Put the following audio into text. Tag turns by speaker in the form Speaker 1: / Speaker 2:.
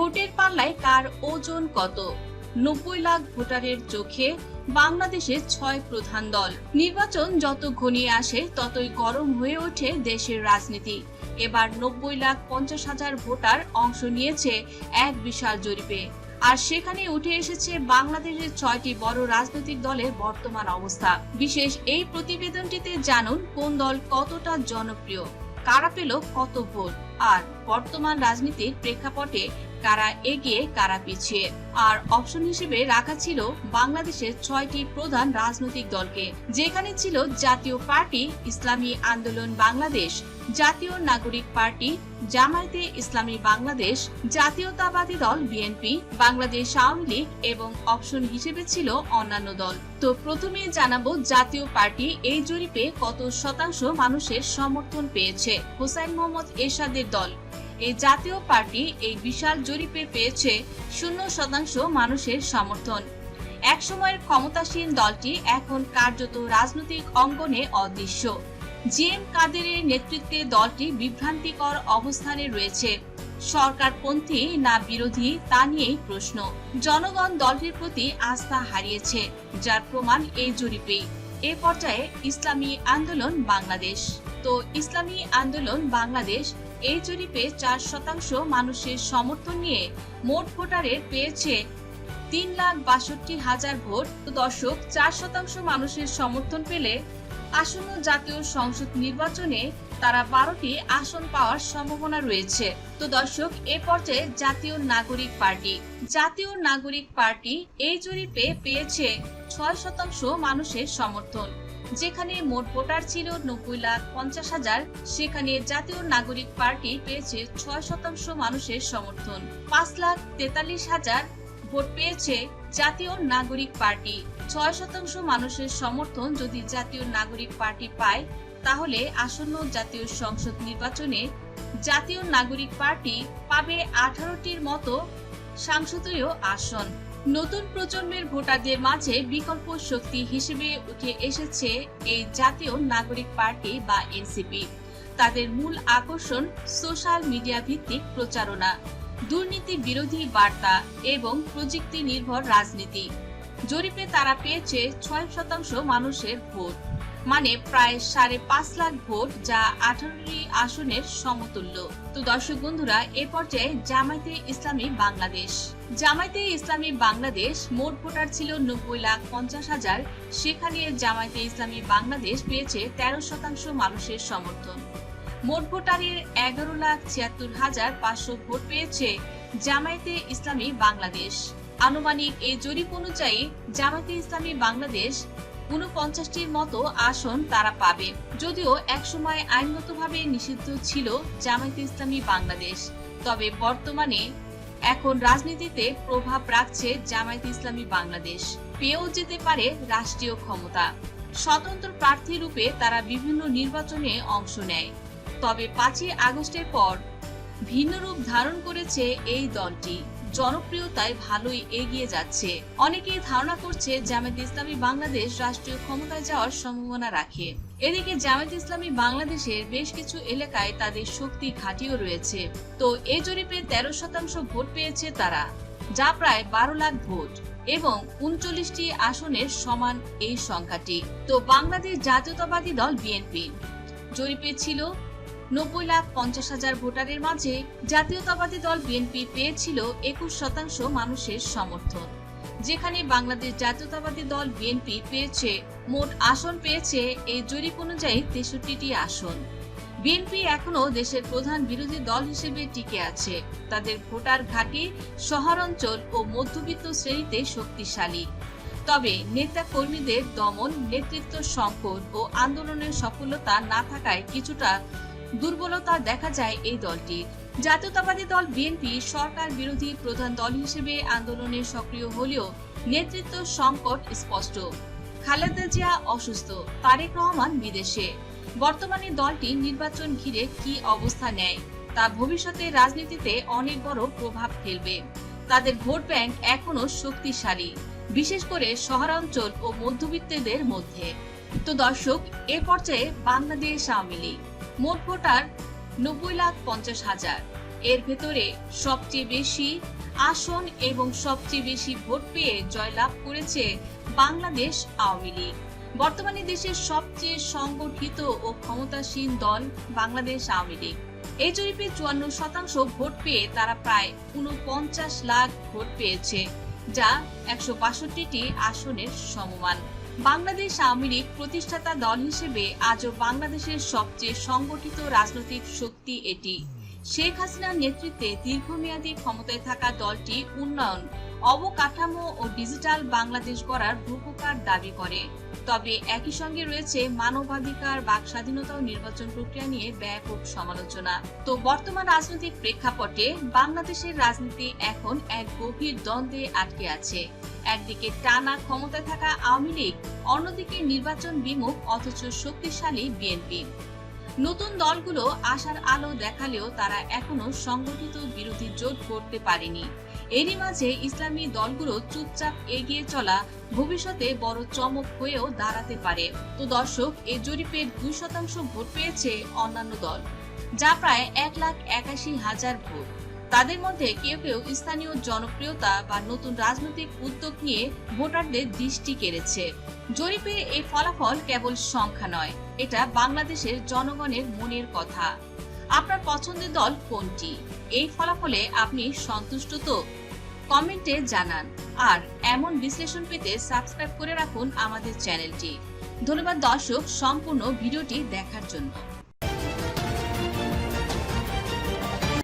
Speaker 1: ভোটের পাল্লায় কার ওজন কত? নব্বই লাখ ভোটারের চোখে বাংলাদেশের ছয় প্রধান দল। নির্বাচন যত ঘনিয়ে আসে, ততই গরম হয়ে ওঠে দেশের রাজনীতি। এবার নব্বই লাখ পঞ্চাশ হাজার ভোটার অংশ নিয়েছে এক বিশাল জরিপে। আর সেখানে উঠে এসেছে বাংলাদেশের ছয়টি বড় রাজনৈতিক দলের বর্তমান অবস্থা। বিশেষ এই প্রতিবেদনটিতে জানুন কোন দল কতটা জনপ্রিয়, কারা পেল কত ভোট, আর বর্তমান রাজনীতির প্রেক্ষাপটে কারা এগিয়ে, কারা পিছিয়ে। আর অপশন হিসেবে রাখা ছিল বাংলাদেশের ছয়টি প্রধান রাজনৈতিক দলকে, যেখানে ছিল জাতীয় পার্টি, ইসলামী আন্দোলন বাংলাদেশ, জাতীয় নাগরিক পার্টি, জামায়াতে ইসলামী বাংলাদেশ, জাতীয়তাবাদী দল বিএনপি, বাংলাদেশ আওয়ামী লীগ এবং অপশন হিসেবে ছিল অন্যান্য দল। তো প্রথমে জানাব জাতীয় পার্টি এই জরিপে কত শতাংশ মানুষের সমর্থন পেয়েছে। হোসাইন মোহাম্মদ এরশাদের দল। এই জাতীয় পার্টি এই বিশাল জরিপে পেয়েছে শূন্য শতাংশ মানুষের সমর্থন। একসময়ের ক্ষমতাসীন দলটি এখন কার্যত রাজনৈতিক অঙ্গনে অদৃশ্য। জি এম কাদেরের নেতৃত্বে দলটি বিভ্রান্তিকর অবস্থানে রয়েছে। সরকারপন্থী না বিরোধী তা নিয়েই প্রশ্ন। জনগণ দলটির প্রতি আস্থা হারিয়েছে, যার প্রমাণ এই জরিপেই। এ পর্যায়ে ইসলামী আন্দোলন বাংলাদেশ। তো ইসলামী আন্দোলন বাংলাদেশ এই জরিপে চার শতাংশ মানুষের সমর্থন নিয়ে মোট ভোটারের পেয়েছে তিন লাখ বাষট্টি হাজার ভোট। দর্শক, চার শতাংশ মানুষের সমর্থন পেলে আসন্ন জাতীয় সংসদ নির্বাচনে তারা বারোটি আসন পাওয়ার সম্ভাবনা রয়েছে। তো দর্শক, এ পর্যায়ে জাতীয় নাগরিক পার্টি। জাতীয় নাগরিক পার্টি এই জরিপে পেয়েছে ছয় শতাংশ মানুষের সমর্থন। যেখানে মোট ভোটার ছিল নব্বই লাখ পঞ্চাশ হাজার, সেখানে জাতীয় নাগরিক পার্টি পেয়েছে ছয় শতাংশ মানুষের সমর্থন। পাঁচ লাখ তেতাল্লিশ হাজার ভোট পেয়েছে জাতীয় নাগরিক পার্টি। ছয় শতাংশ মানুষের সমর্থন যদি জাতীয় নাগরিক পার্টি পায়, তাহলে আসন্ন জাতীয় সংসদ নির্বাচনে জাতীয় নাগরিক পার্টি পাবে আঠারোটির মতো সংসদীয় আসন। নতুন প্রজন্মের ভোটারদের মাঝে বিকল্প শক্তি হিসেবে উঠে এসেছে এই জাতীয় নাগরিক পার্টি বা এনসিপি। তাদের মূল আকর্ষণ সোশ্যাল মিডিয়া ভিত্তিক প্রচারণা, দুর্নীতি বিরোধী বার্তা এবং প্রযুক্তি নির্ভর রাজনীতি। জরিপে তারা পেয়েছে ছয় শতাংশ মানুষের ভোট। মানে প্রায় সাড়ে পাঁচ লাখ ভোট যা আঠারোটি আসনের সমতুল্য। তো দর্শক বন্ধুরা, এ পর্যায়ে জামায়াতে ইসলামী বাংলাদেশ। জামায়াতে ইসলামী বাংলাদেশ মোট ভোটার ছিল নব্বই লাখ পঞ্চাশ হাজার। সেখানে জামায়াতে ইসলামী বাংলাদেশ পেয়েছে তেরো শতাংশ মানুষের সমর্থন। মোট ভোটারের এগারো লাখ ছিয়াত্তর হাজার পাঁচশো ভোট পেয়েছে জামায়াতে ইসলামী বাংলাদেশ। আনুমানিক এই জরিপ অনুযায়ী, জামায়াতে ইসলামী বাংলাদেশ উনপঞ্চাশটির মতো আসন তারা পাবে, যদিও একসময় আইনগতভাবে নিষিদ্ধ ছিল জামায়াতে ইসলামী বাংলাদেশ। তবে বর্তমানে এখন রাজনীতিতে প্রভাব রাখছে জামায়াতে ইসলামী বাংলাদেশ। পেয়েও যেতে পারে রাষ্ট্রীয় ক্ষমতা। স্বতন্ত্র প্রার্থী রূপে তারা বিভিন্ন নির্বাচনে অংশ নেয়। তবে পাঁচই আগস্টের পর ভিন্ন রূপ ধারণ করেছে এই দলটি। জনপ্রিয়তায় ভালোই এগিয়ে যাচ্ছে। অনেকেই ধারণা করছে জামায়াত ইসলামী বাংলাদেশ রাষ্ট্রীয় ক্ষমতায় যাওয়ার সম্ভাবনা রাখে। এদিকে জামায়াত ইসলামী বাংলাদেশের বেশ কিছু এলাকায় তাদের শক্তি ঘাটিও রয়েছে। তো এ জরিপে তেরো শতাংশ ভোট পেয়েছে তারা, যা প্রায় বারো লাখ ভোট এবং উনচল্লিশটি আসনের সমান এই সংখ্যাটি। তো বাংলাদেশ জাতীয়তাবাদী দল বিএনপি। জরিপে ছিল নব্বই লাখ পঞ্চাশ হাজার ভোটারের মাঝে জাতীয়তাবাদী দল বিএনপি পেয়েছিল একুশ শতাংশ মানুষের সমর্থন। যেখানে বাংলাদেশ জাতীয়তাবাদী দল বিএনপি পেয়েছে, মোট আসন পেয়েছে এই জরিপ অনুযায়ী তেষট্টিটি আসন। বিএনপি এখনও দেশের প্রধান বিরোধী দল হিসেবে টিকে আছে। তাদের ভোটার ঘাঁটি শহরাঞ্চল ও মধ্যবিত্ত শ্রেণীতে শক্তিশালী। তবে নেতা কর্মীদের দমন, নেতৃত্ব সংকট ও আন্দোলনের সফলতা না থাকায় কিছুটা দুর্বলতা দেখা যায় এই দলটির। জাতীয়তাবাদী দল বিএনপি সরকার বিরোধী প্রধান দল হিসেবে আন্দোলনে সক্রিয় হলেও নেতৃত্ব সংকট স্পষ্ট। খালেদা জিয়া অসুস্থ, তারেক রহমান বিদেশে। বর্তমানে দলটি নির্বাচন ঘিরে কি অবস্থা নেয়, তা ভবিষ্যতে রাজনীতিতে অনেক বড় প্রভাব ফেলবে। তাদের ভোট ব্যাংক এখনও শক্তিশালী, বিশেষ করে শহরাঞ্চল ও মধ্যবিত্তদের মধ্যে। তো দর্শক, এ পর্যায়ে বাংলাদেশ আওয়ামী লীগ। মোট ভোটার নব্বই লাখ পঞ্চাশ হাজার। এর ভেতরে সবচেয়ে বেশি আসন এবং সবচেয়ে বেশি ভোট পেয়ে জয়লাভ করেছে বাংলাদেশ আওয়ামী লীগ। বর্তমানে দেশের সবচেয়ে সংগঠিত ও ক্ষমতাসীন দল বাংলাদেশ আওয়ামী লীগ। এই জরিপে চুয়ান্ন শতাংশ ভোট পেয়ে তারা প্রায় উনপঞ্চাশ লাখ ভোট পেয়েছে, যা একশো বাষট্টিটি আসনের সমমান। বাংলাদেশ আওয়ামী লীগ প্রতিষ্ঠাতা দল হিসেবে আজও বাংলাদেশের সবচেয়ে সংগঠিত রাজনৈতিক শক্তি এটি। শেখ হাসিনার নেতৃত্বে দীর্ঘমেয়াদী ক্ষমতায় থাকা দলটি উন্নয়ন, অবকাঠামো ও ডিজিটাল বাংলাদেশ গড়ার রূপকার দাবি করে। তবে একই সঙ্গে রয়েছে মানবাধিকার, বাক স্বাধীনতা ও নির্বাচন প্রক্রিয়া নিয়ে ব্যাপক সমালোচনা। তো বর্তমান রাজনৈতিক প্রেক্ষাপটে বাংলাদেশের রাজনীতি এখন এক গভীর দ্বন্দ্বে আটকে আছে। একদিকে টানা ক্ষমতায় থাকা আওয়ামী লীগ, অন্যদিকে নির্বাচন বিমুখ, অথচ শক্তিশালী বিএনপি। নতুন দলগুলো আশার আলো দেখালেও তারা এখনও সংগঠিত বিরোধী জোট করতে পারেনি। এরই মাঝে ইসলামী দলগুলো চুপচাপ এগিয়ে চলা ভবিষ্যতে বড় চমক হয়েও দাঁড়াতে পারে। তো দর্শক এই জরিপের দুই শতাংশ ভোট পেয়েছে অন্যান্য দল, যা প্রায় এক লাখ একাশি হাজার ভোট। তাদের মধ্যে কেউ কেউ স্থানীয় জনপ্রিয়তা বা নতুন রাজনৈতিক উদ্যোগ নিয়ে ভোটারদের দৃষ্টি কেড়েছে। জরিপের এই ফলাফল কেবল সংখ্যা নয়, এটা বাংলাদেশের জনগণের মনের কথা। আপনার পছন্দের দল কোনটি? এই ফলাফলে আপনি সন্তুষ্ট তো? কমেন্টে জানান। আর এমন বিশ্লেষণ পেতে সাবস্ক্রাইব করে রাখুন আমাদের চ্যানেলটি। ধন্যবাদ দর্শক, সম্পূর্ণ ভিডিওটি দেখার জন্য।